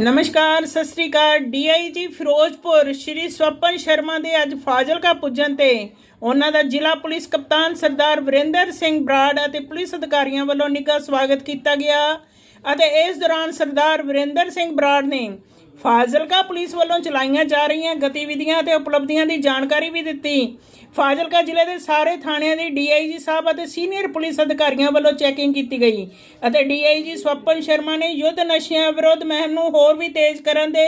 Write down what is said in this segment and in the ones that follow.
ਨਮਸਕਾਰ, ਸਤਿ ਸ੍ਰੀ ਅਕਾਲ। ਡੀਆਈਜੀ ਫਿਰੋਜ਼ਪੁਰ, ਸ਼੍ਰੀ ਸਵਪਨ ਸ਼ਰਮਾ ਦੇ ਅੱਜ ਫਾਜ਼ਿਲਕਾ ਪੁੱਜਣ ਤੇ ਉਹਨਾਂ ਦਾ ਜ਼ਿਲ੍ਹਾ ਪੁਲਿਸ ਕਪਤਾਨ ਸਰਦਾਰ ਵਰਿੰਦਰ ਸਿੰਘ ਬਰਾੜ ਅਤੇ ਪੁਲਿਸ ਅਧਿਕਾਰੀਆਂ ਵੱਲੋਂ ਨਿੱਘਾ ਸਵਾਗਤ ਕੀਤਾ ਗਿਆ ਅਤੇ ਇਸ ਦੌਰਾਨ ਸਰਦਾਰ ਵਰਿੰਦਰ ਸਿੰਘ ਬਰਾੜ ਨੇ ਫਾਜ਼ਿਲਕਾ ਪੁਲਿਸ ਵੱਲੋਂ ਚਲਾਈਆਂ ਜਾ ਰਹੀਆਂ ਗਤੀਵਿਧੀਆਂ ਤੇ ਉਪਲਬਧੀਆਂ ਦੀ ਜਾਣਕਾਰੀ ਵੀ ਦਿੱਤੀ। ਫਾਜ਼ਿਲਕਾ ਜ਼ਿਲ੍ਹੇ ਦੇ ਸਾਰੇ ਥਾਣਿਆਂ ਦੀ ਡੀਆਈਜੀ ਸਾਹਿਬ ਅਤੇ ਸੀਨੀਅਰ ਪੁਲਿਸ ਅਧਿਕਾਰੀਆਂ ਵੱਲੋਂ ਚੈਕਿੰਗ ਕੀਤੀ ਗਈ ਅਤੇ ਡੀਆਈਜੀ ਸਵਪਨ ਸ਼ਰਮਾ ਨੇ ਯੁੱਧ ਨਸ਼ਿਆਂ ਵਿਰੁੱਧ ਮੁਹਿੰਮ ਨੂੰ ਹੋਰ ਵੀ ਤੇਜ਼ ਕਰਨ ਦੇ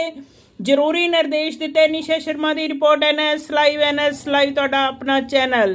ਜ਼ਰੂਰੀ ਨਿਰਦੇਸ਼ ਦਿੱਤੇ। ਨਿਸ਼ਾ ਸ਼ਰਮਾ ਦੀ report N S live N S live ਤੁਹਾਡਾ ਆਪਣਾ ਚੈਨਲ।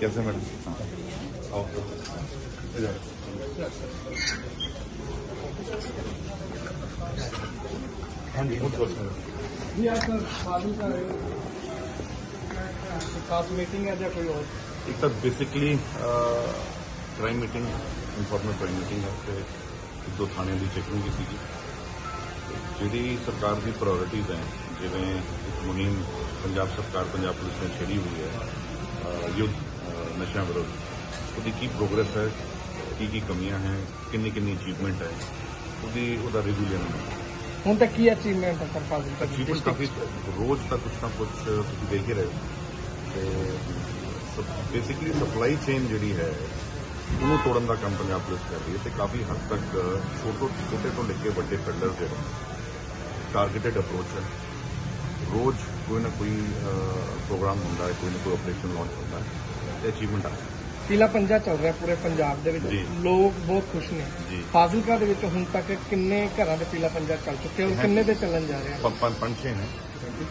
कैसे मैडम? हाँ जी बहुत बहुत जी आप सर शादी तो खास मीटिंग है या कोई और? एक sir basically drawing meeting informal drawing meeting है तो ਇੱਕ ਦੋ ਥਾਣਿਆਂ ਦੀ ਚੈਕਿੰਗ ਕੀਤੀ ਗਈ। ਜਿਹੜੀ ਸਰਕਾਰ ਦੀ ਪ੍ਰਾਇੋਰਟੀਜ਼ ਹੈ ਜਿਵੇਂ ਇੱਕ ਮੁਹਿੰਮ ਪੰਜਾਬ ਸਰਕਾਰ ਪੰਜਾਬ ਪੁਲਿਸ ਨੇ ਛੇੜੀ ਹੋਈ ਹੈ ਯੁੱਧ ਨਸ਼ਿਆਂ ਵਿਰੁੱਧ ਉਹਦੀ ਕੀ ਪ੍ਰੋਗਰੈਸ ਹੈ ਕੀ ਕੀ ਕਮੀਆਂ ਹੈ ਕਿੰਨੀ ਕਿੰਨੀ ਅਚੀਵਮੈਂਟ ਹੈ ਉਹਦੀ ਉਹਦਾ ਰਿਵਿਊ ਲੈਣਾ। ਹੁਣ ਤੱਕ ਕੀ ਅਚੀਵਮੈਂਟ ਹੈ ਸਰ ਫਾਜ਼ਿਲ ਅਚੀਵਮੈਂਟ ਕਾਫੀ ਰੋਜ਼ ਦਾ ਕੁਛ ਨਾ ਕੁਛ ਤੁਸੀਂ ਦੇਖ ਹੀ ਰਹੇ ਹੋ। ਤੇ ਬੇਸਿਕਲੀ ਸਪਲਾਈ ਚੇਨ ਜਿਹੜੀ ਹੈ ਉਹਨੂੰ ਤੋੜਨ ਦਾ ਕੰਮ ਪੰਜਾਬ ਪੁਲਿਸ ਕਰ ਰਹੀ ਹੈ ਤੇ ਕਾਫੀ ਹੱਦ ਤੱਕ ਛੋਟੋ ਛੋਟੇ ਤੋਂ ਲੈ ਕੇ ਵੱਡੇ ਫਿਲਡਰ ਜਿਹੜੇ ਟਾਰਗੇਟਡ ਅਪਰੋਚ ਹੈ ਰੋਜ਼ ਕੋਈ ਨਾ ਕੋਈ ਪ੍ਰੋਗਰਾਮ ਹੁੰਦਾ ਹੈ ਕੋਈ ਨਾ ਕੋਈ ਆਪਰੇਸ਼ਨ ਲਾਂਚ ਹੁੰਦਾ ਹੈ ਅਚੀਵਮੈਂਟ ਆ। ਪੀਲਾ ਪੰਜਾ ਚੱਲ ਰਿਹਾ ਪੂਰੇ ਪੰਜਾਬ ਦੇ ਵਿੱਚ। ਲੋਕ ਬਹੁਤ ਖੁਸ਼ ਨੇ। ਫਾਜ਼ਿਲਕਾ ਦੇ ਵਿੱਚ ਹੁਣ ਤੱਕ ਕਿੰਨੇ ਘਰਾਂ ਦੇ ਪੀਲਾ ਪੰਜਾ ਚੱਲ ਚੁੱਕੇ ਔਰ ਕਿੰਨੇ ਦੇ ਚੱਲਣ ਜਾ ਰਹੇ ਪੰਜ ਪੰਜ ਪੰਜ ਛੇ ਨੇ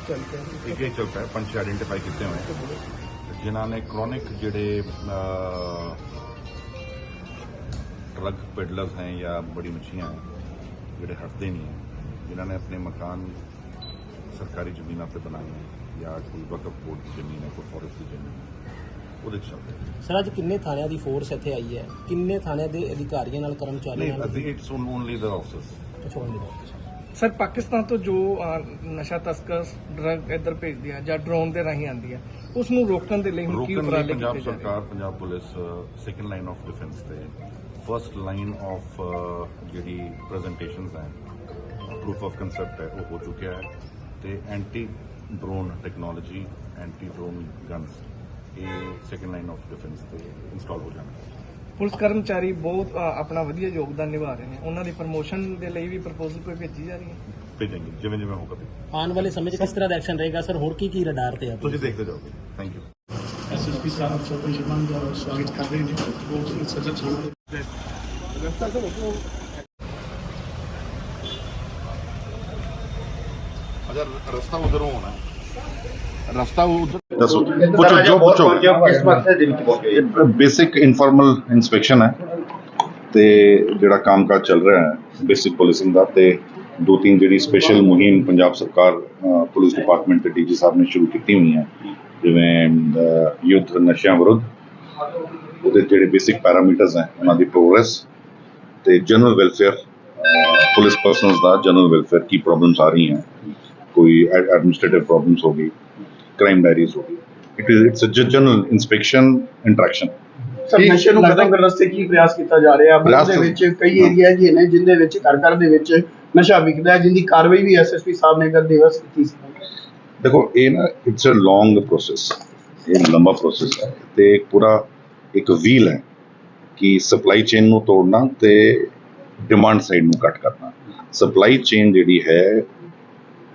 ਹਨ ਇੱਕ ਇੱਕ ਚਲਦਾ ਪੰਜ ਛੇ ਆਇਡੈਂਟੀਫਾਈ ਕੀਤੇ ਹੋਏ ਜਿਨ੍ਹਾਂ ਨੇ ਕ੍ਰੋਨਿਕ ਜਿਹੜੇ ਡਰਗ ਪੈਡਲਰਸ हैं या बड़ी मच्छियाँ हैं ਜਿਹੜੇ ਹਟਦੇ ਨਹੀਂ ਹੈ ਜਿਨ੍ਹਾਂ ਨੇ ਆਪਣੇ ਮਕਾਨ ਸਰਕਾਰੀ ਜ਼ਮੀਨਾਂ ਤੇ ਬਣਾਏ ਹੈ ਜਾਂ ਕੋਈ ਵਕਫ ਬੋਰਡ ਦੀ ਜ਼ਮੀਨ ਹੈ ਕੋਈ ਫੋਰੈਸਟ ਦੀ ਜ਼ਮੀਨ ਹੈ ਉਹਦੇ 'ਚ ਚੱਲਦੇ ਹੈ। ਸਰ ਅੱਜ ਕਿੰਨੇ ਥਾਣਿਆਂ ਦੀ ਫੋਰਸ ਇੱਥੇ ਆਈ ਹੈ ਕਿੰਨੇ ਥਾਣਿਆਂ ਦੇ ਅਧਿਕਾਰੀਆਂ ਨਾਲ ਕਰਮਚਾਰੀਆਂ ਨਹੀਂ ਨਾਲ ਅਸੀਂ ਇਟਸ ਓਨਲੀ ਦ ਆਫਿਸਰਸ ਪਛਾਣ ਲਿਆ ਸਰ ਪਾਕਿਸਤਾਨ ਤੋਂ ਜੋ ਅਹ, ਨਸ਼ਾ ਤਸਕਰ ਡਰਗ ਇੱਧਰ ਭੇਜਦੀ ਹੈ ਜਾਂ ਡਰੋਨ ਦੇ ਰਾਹੀਂ ਆਉਂਦੀ ਹੈ ਉਸ ਨੂੰ ਰੋਕਣ ਦੇ ਲਈ ਹੁਣ ਕੀ ਰੋਕਣ ਲਈ ਉਪਰਾਲੇ ਪੰਜਾਬ ਕੀਤੇ ਜਾ ਰਹੇ ਸਰਕਾਰ Punjab police second line of defence ਤੇ ਫਰਸਟ ਲਾਈਨ ਆਫ ਜਿਹੜੀ ਪ੍ਰੈਜ਼ੈਂਟੇਸ਼ਨਸ ਹੈ ਪ੍ਰੂਫ ਆਫ ਕਨਸੈਪਟ ਹੈ ਉਹ ਹੋ ਚੁੱਕਿਆ ਹੈ ਤੇ anti drone technology anti drone guns ਇਹ ਸੈਕੰਡ ਲਾਈਨ ਆਫ ਡਿਫੈਂਸ ਤੇ ਇੰਸਟਾਲ ਹੋ ਜਾਣਗੇ ਪੁਲਿਸ ਕਰਮਚਾਰੀ ਬਹੁਤ ਆਪਣਾ ਵਧੀਆ ਯੋਗਦਾਨ ਨਿਭਾ ਰਹੇ ਨੇ। ਉਹਨਾਂ ਦੀ ਪ੍ਰਮੋਸ਼ਨ ਦੇ ਲਈ ਵੀ ਪ੍ਰਪੋਜ਼ਲ ਕੋਈ ਭੇਜੀ ਜਾ ਰਹੀ ਹੈ? ਭੇਜਾਂਗੇ ਜਿਵੇਂ ਜਿਵੇਂ ਹੋਗਾ ਆਉਣ ਵਾਲੇ ਸਮੇਂ 'ਚ ਕਿਸ ਤਰ੍ਹਾਂ ਦਾ ਐਕਸ਼ਨ ਰਹੇਗਾ? ਸਰ ਹੋਰ ਕੀ ਕੀ ਰਡਾਰ ਤੇ ਆ? ਤੁਸੀਂ ਦੇਖਦੇ ਜਾਓਗੇ। ਥੈਂਕ ਯੂ ਐਸਐਸਪੀ ਸਾਹਿਬ ਸਰਪੰਚ ਜਮਾਨ ਦਾ ਸਵਾਗਤ ਕਰ ਰਹੇ ਨੇ। ਬਹੁਤ ਸਜਾ ਥਾਣਾ ਅਗਰ ਰਸਤਾ ਉਧਰੋਂ ਹੋਣਾ ਰਸਤਾ ਉਧਰ ਦੱਸੋ ਪੁੱਛੋ ਜੋ ਪੁੱਛੋ। ਕਿਸ ਮਕਸਦ ਦੇ ਵਿੱਚ ਪਹੁੰਚੇ ਬੇਸਿਕ ਇਨਫਾਰਮਲ ਇਨਸਪੈਕਸ਼ਨ ਹੈ ਤੇ ਜਿਹੜਾ ਕੰਮਕਾਜ ਚੱਲ ਰਿਹਾ ਹੈ ਬੇਸਿਕ ਪੁਲਿਸਿੰਗ ਦਾ ਤੇ ਦੋ ਤਿੰਨ ਜਿਹੜੀ ਸਪੈਸ਼ਲ ਮੁਹਿੰਮ ਪੰਜਾਬ ਸਰਕਾਰ ਅ, ਪੁਲਿਸ ਡਿਪਾਰਟਮੈਂਟ ਤੇ ਡੀਜੀ ਸਾਹਿਬ ਨੇ ਸ਼ੁਰੂ ਕੀਤੀ ਹੋਈ ਹੈ। ਜਿਵੇਂ ਅ, ਯੁੱਧ ਨਸ਼ਿਆਂ ਵਿਰੁੱਧ ਉਹਦੇ ਜਿਹੜੇ ਬੇਸਿਕ ਪੈਰਾਮੀਟਰਸ ਹੈ ਉਹਨਾਂ ਦੀ ਪ੍ਰੋਗਰੈਸ ਤੇ ਜਨਰਲ ਵੈਲਫੇਅਰ ਪੁਲਿਸ ਪਰਸਨਸ ਦਾ ਜਨਰਲ ਵੈਲਫੇਅਰ ਕੀ ਪ੍ਰੋਬਲਮਸ ਆ ਰਹੀਆਂ ਕੋਈ ਐਡਮਿਨਿਸਟ੍ਰੇਟਿਵ ਪ੍ਰੋਬਲਮਸ ਹੋ ਗਈ ਕ੍ਰਾਈਮ ਡਾਇਰੀਜ਼ ਹੋ ਗਈ it is it's a general inspection interaction sir ਨਸ਼ੇ ਨੂੰ ਖਤਮ ਕਰਨ ਵਾਸਤੇ ਕੀ ਪ੍ਰਯਾਸ ਕੀਤਾ ਜਾ ਰਿਹਾ? ਹੈ ਦੇ ਵਿੱਚ ਕਈ ਏਰੀਆ ਜੀ ਨੇ ਜਿੰਦੇ ਵਿੱਚ ਘਰ ਘਰ ਦੇ ਵਿੱਚ ਨਸ਼ਾ ਵਿਕਦਾ ਹੈ ਜਿੰਦੀ ਕਾਰਵਾਈ ਵੀ ਐਸਐਸਪੀ ਸਾਹਿਬ ਨੇ ਕਰ ਦਿਵਸ ਕੀਤੀ ਸੀ। ਦੇਖੋ ਇਹ ਨਾ ਇਟਸ ਅ ਲੌਂਗ ਪ੍ਰੋਸੈਸ ਇਹ ਲੰਬਾ ਪ੍ਰੋਸੈਸ ਹੈ ਤੇ ਇੱਕ ਪੂਰਾ ਇੱਕ ਵੀਲ ਹੈ ਕਿ ਸਪਲਾਈ ਚੇਨ ਨੂੰ ਤੋੜਨਾ ਤੇ ਡਿਮਾਂਡ ਸਾਈਡ ਨੂੰ ਕੱਟ ਕਰਨਾ। ਸਪਲਾਈ ਚੇਨ ਜਿਹੜੀ ਹੈ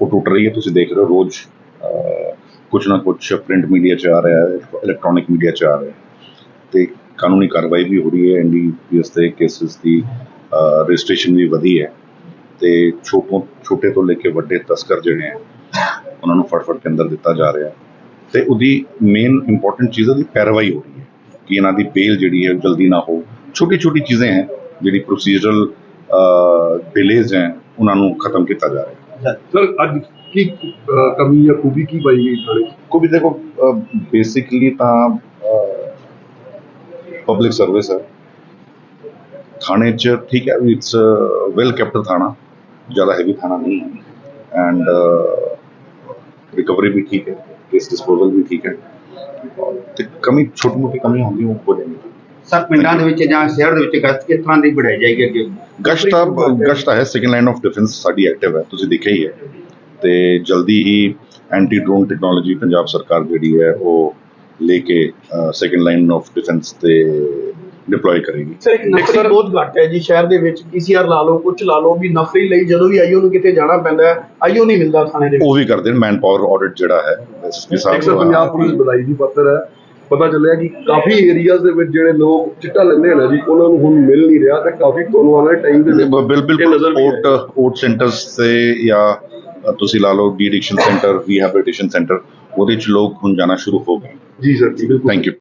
ਉਹ ਟੁੱਟ ਰਹੀ ਹੈ ਤੁਸੀਂ ਦੇਖ ਰਹੇ ਹੋ ਰੋਜ਼ ਅਹ, ਕੁਛ ਨਾ ਕੁਛ ਪ੍ਰਿੰਟ ਮੀਡੀਆ 'ਚ ਆ ਰਿਹਾ ਹੈ ਇਲੈਕਟ੍ਰੋਨਿਕ ਮੀਡੀਆ 'ਚ ਆ ਰਿਹਾ ਹੈ। ਤੇ ਕਾਨੂੰਨੀ ਕਾਰਵਾਈ ਵੀ ਹੋ ਰਹੀ ਹੈ ਐਨਡੀਪੀਐਸ ਦੇ ਕੇਸਿਸ ਦੀ ਰਜਿਸਟ੍ਰੇਸ਼ਨ ਵੀ ਵਧੀ ਹੈ। ਤੇ ਛੋਟੋਂ ਛੋਟੇ ਤੋਂ ਲੈ ਕੇ ਵੱਡੇ ਤਸਕਰ ਜਿਹੜੇ ਹੈ ਉਹਨਾਂ ਨੂੰ ਫਟਫਟ ਕੇ ਅੰਦਰ ਦਿੱਤਾ ਜਾ ਰਿਹਾ ਹੈ। ਤੇ ਉਹਦੀ ਮੇਨ ਇੰਪੋਰਟੈਂਟ ਚੀਜ਼ ਉਹਦੀ ਪੈਰਵਾਈ ਹੋ ਰਹੀ ਹੈ। ਕਿ ਇਹਨਾਂ ਦੀ ਬੇਲ ਜਿਹੜੀ ਹੈ ਉਹ ਜਲਦੀ ਨਾ ਹੋ ਛੋਟੀ ਛੋਟੀ ਚੀਜ਼ਾਂ ਹੈ ਜਿਹੜੀ ਪ੍ਰੋਸੀਜਰਲ ਡਿਲੇਜ਼ ਹੈ ਉਹਨਾਂ ਨੂੰ ਖਤਮ ਕੀਤਾ ਜਾ ਰਿਹਾ ਹੈ। ਸਰ ਅੱਜ ਕੀ ਅਹ, ਕਮੀ ਜਾਂ ਖੂਬੀ ਕੀ ਪਾਈ ਗਈ ਥਾਣੇ? ਕੋਈ ਵੀ ਦੇਖੋ ਬੇਸਿਕਲੀ ਤਾਂ ਪਬਲਿਕ ਸਰਵਿਸ ਹੈ। ਥਾਣੇ ਚ ਠੀਕ ਹੈ ਇਟਸ ਵੈਲ ਕੈਪਟਡ ਥਾਣਾ ਜ਼ਿਆਦਾ ਹੈਵੀ ਥਾਣਾ ਨਹੀਂ ਹੈ। ਐਂਡ ਰਿਕਵਰੀ ਵੀ ਠੀਕ ਹੈ ਕੇਸ ਡਿਸਪੋਜ਼ਲ ਵੀ ਠੀਕ ਹੈ। ਤੇ ਕਮੀ ਛੋਟੀ ਮੋਟੀ ਕਮੀ ਹੁੰਦੀ ਉਹ ਹੋ ਜਾਂਦੀ ਸਰ ਪਿੰਡਾਂ ਦੇ ਵਿੱਚ ਜਾਂ ਸ਼ਹਿਰ ਦੇ ਵਿੱਚ ਗਸ਼ਤ ਕਿਸ ਤਰ੍ਹਾਂ ਦੀ ਵਧਾਈ ਜਾਏਗੀ ਅੱਗੇ? ਗਸ਼ਤ ਤਾਂ ਗਸ਼ਤ ਹੈ ਸੈਕੰਡ ਲਾਈਨ ਆਫ ਡਿਫੈਂਸ ਸਾਡੀ ਐਕਟਿਵ ਹੈ ਤੁਸੀਂ ਦੇਖਿਆ ਹੀ ਹੈ। ਤੇ ਜਲਦੀ ਹੀ ਐਂਟੀ ਡਰੋਨ ਟੈਕਨੋਲੋਜੀ ਪੰਜਾਬ ਸਰਕਾਰ ਜਿਹੜੀ ਹੈ ਉਹ ਲੈ ਕੇ ਸੈਕੰਡ ਲਾਈਨ ਆਫ ਡਿਫੈਂਸ ਤੇ ਡਿਪਲੋਏ ਕਰੇਗੀ। ਸਰ ਇੱਕ ਨਫਰੀ ਬਹੁਤ ਘੱਟ ਹੈ ਜੀ ਸ਼ਹਿਰ ਦੇ ਵਿੱਚ ਪੀਸੀਆਰ ਲਾ ਲਓ ਕੁਝ ਲਾ ਲਓ ਵੀ ਨਫਰੀ ਲਈ ਜਦੋਂ ਵੀ ਆਈਓ ਨੂੰ ਕਿਤੇ ਜਾਣਾ ਪੈਂਦਾ ਹੈ ਆਈਓ ਨਹੀਂ ਮਿਲਦਾ ਥਾਣੇ ਦੇ ਵਿੱਚ। ਉਹ ਵੀ ਕਰਦੇ ਨੇ ਮੈਨ ਪਾਵਰ ਆਡਿਟ ਜਿਹੜਾ ਹੈ ਐਸਪੀ ਇੱਕ ਸਰ ਸਾਹਿਬ ਪੰਜਾਬ ਪੁਲਿਸ ਬਧਾਈ ਦੀ ਪਾਤਰ ਹੈ। ਪਤਾ ਚੱਲਿਆ ਕਿ ਕਾਫੀ ਏਰੀਆਜ਼ ਦੇ ਵਿੱਚ ਜਿਹੜੇ ਲੋਕ ਚਿੱਟਾ ਲੈਂਦੇ ਨੇ ਜੀ ਉਹਨਾਂ ਨੂੰ ਹੁਣ ਮਿਲ ਨਹੀਂ ਰਿਹਾ ਤੇ ਕਾਫੀ ਤੁਹਾਨੂੰ ਵਾਲੇ ਟਾਈਮ ਦੇ ਵਿੱਚ ਬਿਲਕੁਲ ਓਟ ਓਟ ਸੈਂਟਰਸ ਤੇ ਜਾਂ ਤੁਸੀਂ ਲਾ ਲਓ de addiction centre rehabilitation centre ਉਹਦੇ ਚ ਲੋਕ ਹੁਣ ਜਾਣਾ ਸ਼ੁਰੂ ਹੋ ਗਏ। ਜੀ ਸਰ ਜੀ ਬਿਲਕੁਲ। Thank you